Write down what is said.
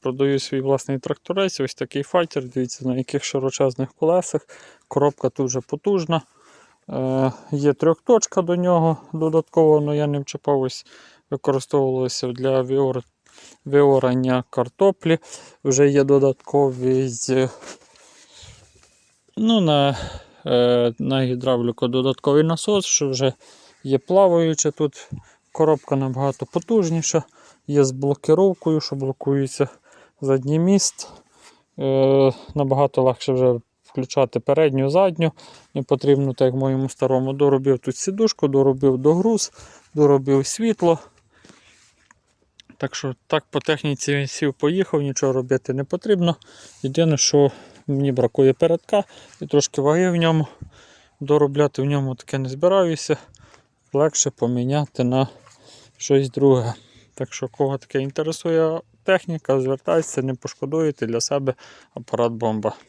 Продаю свій власний тракторець, ось такий файтер, дивіться, на яких широчезних колесах. Коробка дуже потужна. Е, є трьохточка до нього додатково, але я не вчепав, ось використовувалося для виор... виорання картоплі. Вже є додатковий ну, на, е, на гідравліку додатковий насос, що вже є плаваюча тут. Коробка набагато потужніша, є з блокировкою, що блокується задній міст. Е, набагато легше вже включати передню, задню. Не потрібно, так як моєму старому, доробив тут сідушку, доробив догруз, доробив світло. Так що так по техніці він сів, поїхав, нічого робити не потрібно. Єдине, що мені бракує передка і трошки ваги в ньому. Доробляти в ньому таке не збираюся. Легше поміняти на щось друге. Так що, кого таке інтересує техніка, звертайтеся, не пошкодуєте для себе апарат бомба.